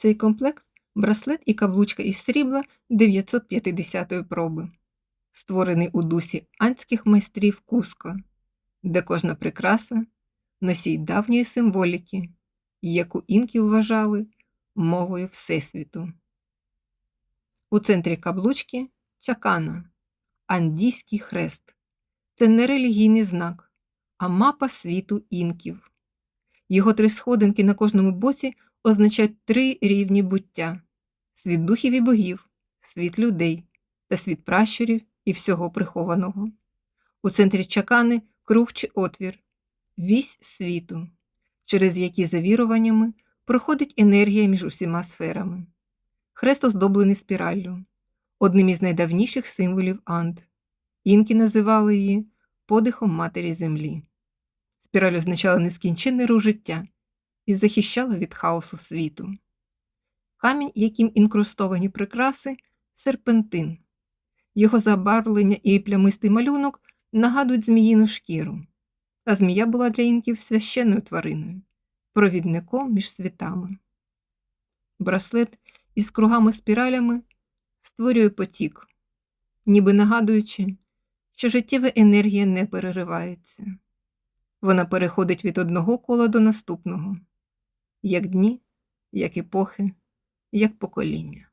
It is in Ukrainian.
Цей комплект браслет і каблучка із срібла 950-ї проби, створений у дусі антських майстрів Куско, де кожна прикраса носій давньої символіки, яку інки вважали мовою Всесвіту. У центрі каблучки чакана, андійський хрест. Це не релігійний знак, а мапа світу інків. Його три сходинки на кожному боці означають три рівні буття: світ духів і богів, світ людей та світ пращурів і всього прихованого. У центрі чакани круг чи отвір, вісь світу, через які за віруваннями проходить енергія між усіма сферами. Хрест оздоблений спіраллю, одним із найдавніших символів Анд. Інки називали її подихом Матері Землі. Спіраль означала нескінченний рух життя і захищала від хаосу світу. Камінь, яким інкрустовані прикраси серпентин. Його забарвлення і плямистий малюнок нагадують зміїну шкіру, а змія була для інків священною твариною, провідником між світами. Браслет із кругами спіралями створює потік, ніби нагадуючи, що життєва енергія не переривається. Вона переходить від одного кола до наступного, як дні, як епохи, як покоління.